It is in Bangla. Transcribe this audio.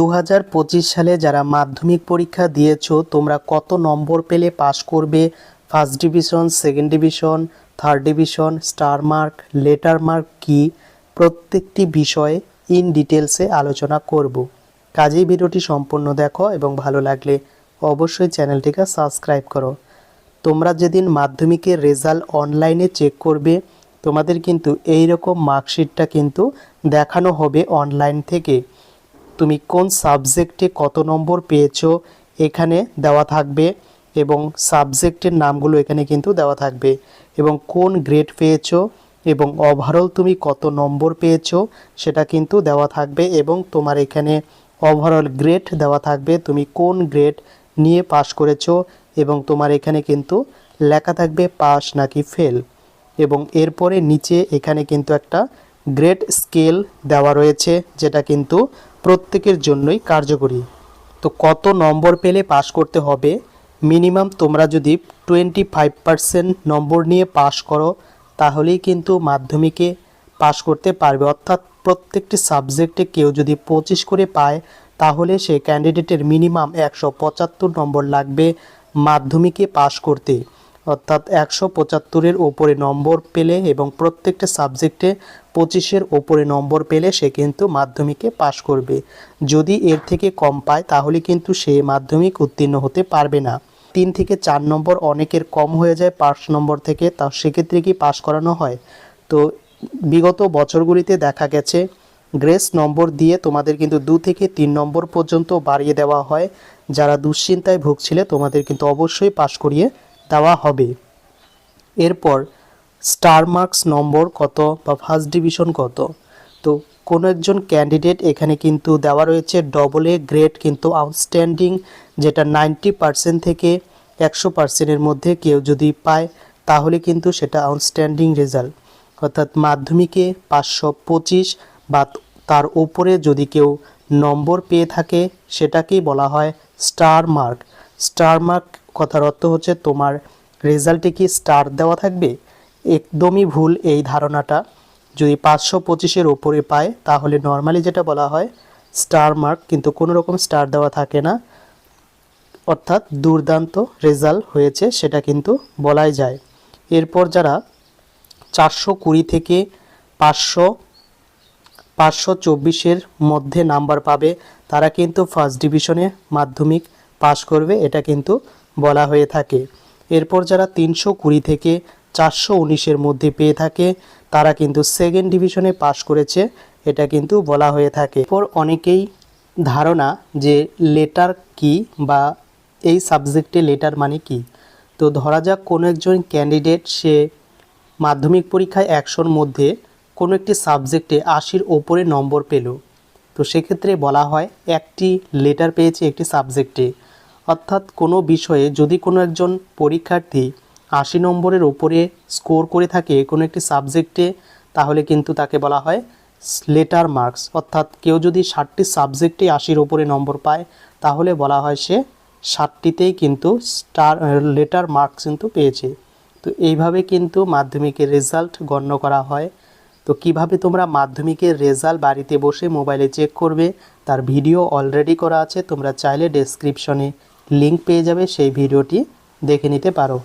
দু হাজার পঁচিশ সালে যারা মাধ্যমিক পরীক্ষা দিয়েছ, তোমরা কত নম্বর পেলে পাস করবে? First division second division third division star mark letter mark কি? প্রত্যেকটি বিষয়ে ইন ডিটেলসে আলোচনা করব। কাজেই ভিডিওটি সম্পূর্ণ দেখো এবং ভালো লাগলে অবশ্যই চ্যানেলটিকে সাবস্ক্রাইব করো। তোমরা যেদিন মাধ্যমিকের রেজাল্ট অনলাইনে চেক করবে, তোমাদের কিন্তু এই রকম মার্কশিটটা কিন্তু দেখানো হবে অনলাইন থেকে। তুমি কোন সাবজেক্টে কত নম্বর পেয়েছ এখানে দেওয়া থাকবে এবং সাবজেক্টের নামগুলো এখানে কিন্তু দেওয়া থাকবে এবং কোন গ্রেড পেয়েছ এবং ওভারঅল তুমি কত নম্বর পেয়েছ সেটা কিন্তু দেওয়া থাকবে এবং তোমার এখানে ওভারঅল গ্রেড দেওয়া থাকবে। তুমি কোন গ্রেড নিয়ে পাশ করেছ এবং তোমার এখানে কিন্তু লেখা থাকবে পাস নাকি ফেল এবং এরপরে নিচে এখানে কিন্তু একটা গ্রেড স্কেল দেওয়া রয়েছে যেটা কিন্তু প্রত্যেকের জন্যই কার্যকরী। তো কত নম্বর পেলে পাস করতে হবে? মিনিমাম তোমরা যদি টোয়েন্টি ফাইভ পার্সেন্ট নম্বর নিয়ে পাস করো, তাহলেই কিন্তু মাধ্যমিকে পাস করতে পারবে। অর্থাৎ প্রত্যেকটি সাবজেক্টে কেউ যদি পঁচিশ করে পায়, তাহলে সেই ক্যান্ডিডেটের মিনিমাম একশো পঁচাত্তর নম্বর লাগবে মাধ্যমিকে পাস করতে। অর্থাৎ একশো পঁচাত্তরের ওপরে নম্বর পেলে এবং প্রত্যেকটা সাবজেক্টে পঁচিশের ওপরে নম্বর পেলে সে কিন্তু মাধ্যমিকে পাশ করবে। যদি এর থেকে কম পায়, তাহলে কিন্তু সে মাধ্যমিক উত্তীর্ণ হতে পারবে না। তিন থেকে চার নম্বর অনেকের কম হয়ে যায়, পাঁচ নম্বর থেকে তা সেক্ষেত্রে কি পাশ করানো হয়? তো বিগত বছরগুলিতে দেখা গেছে, গ্রেস নম্বর দিয়ে তোমাদের কিন্তু দু থেকে তিন নম্বর পর্যন্ত বাড়িয়ে দেওয়া হয়। যারা দুশ্চিন্তায় ভুগছিলে, তোমাদের কিন্তু অবশ্যই পাশ করিয়ে দেওয়া হবে। এরপর স্টার মার্কস নম্বর কত বা ফার্স্ট ডিভিশন কত? তো কোনো একজন ক্যান্ডিডেট এখানে কিন্তু দেওয়া রয়েছে ডবল এ গ্রেড কিন্তু আউটস্ট্যান্ডিং যেটা নাইনটি পার্সেন্ট থেকে একশো পার্সেন্টের মধ্যে কেউ যদি পায়, তাহলে কিন্তু সেটা আউটস্ট্যান্ডিং রেজাল্ট অর্থাৎ মাধ্যমিকে পাঁচশো পঁচিশ বা তার উপরে যদি কেউ নম্বর পেয়ে থাকে, সেটাকেই বলা হয় স্টার মার্ক স্টার মার্ক কথার অর্থ হচ্ছে তোমার রেজাল্টে কি স্টার দেওয়া থাকবে? একদমই ভুল এই ধারণাটা। যদি পাঁচশো পঁচিশের ওপরে পায়, তাহলে নর্মালি যেটা বলা হয় স্টার মার্ক কিন্তু কোনো রকম স্টার দেওয়া থাকে না। অর্থাৎ দুর্দান্ত রেজাল্ট হয়েছে, সেটা কিন্তু বলাই যায়। এরপর যারা চারশো কুড়ি থেকে পাঁচশো পাঁচশো চব্বিশের মধ্যে নাম্বার পাবে, তারা কিন্তু ফার্স্ট ডিভিশনে মাধ্যমিক পাশ করবে, এটা কিন্তু বলা হয়ে থাকে। এরপর যারা তিনশো কুড়ি থেকে চারশো উনিশের মধ্যে পেয়ে থাকে, তারা কিন্তু সেকেন্ড ডিভিশনে পাশ করেছে, এটা কিন্তু বলা হয়ে থাকে। এরপর অনেকেই ধারণা যে লেটার কি বা এই সাবজেক্টে লেটার মানে কি? তো ধরা যাক কোনো একজন ক্যান্ডিডেট সে মাধ্যমিক পরীক্ষায় একশোর মধ্যে কোনো একটি সাবজেক্টে আশির ওপরে নম্বর পেল। তো সেক্ষেত্রে বলা হয় একটি লেটার পেয়েছে একটি সাবজেক্টে অর্থাৎ কোনো বিষয়ে যদি কোনো একজন পরীক্ষার্থী আশি নম্বরের ওপরে স্কোর করে থাকে কোনো একটি সাবজেক্টে, তাহলে কিন্তু তাকে বলা হয় লেটার মার্কস। অর্থাৎ কেউ যদি ষাটটি সাবজেক্টে আশির ওপরে নম্বর পায়, তাহলে বলা হয় সে ষাটটিতেই কিন্তু স্টার লেটার মার্কস কিন্তু পেয়েছে। তো এইভাবে কিন্তু মাধ্যমিকের রেজাল্ট গণ্য করা হয়। তো কীভাবে তোমরা মাধ্যমিকের রেজাল্ট বাড়িতে বসে মোবাইলে চেক করবে, তার ভিডিও অলরেডি করা আছে, তোমরা চাইলে ডেসক্রিপশনে লিংক পেয়ে যাবে সেই ভিডিওটি দেখে নিতে পারো।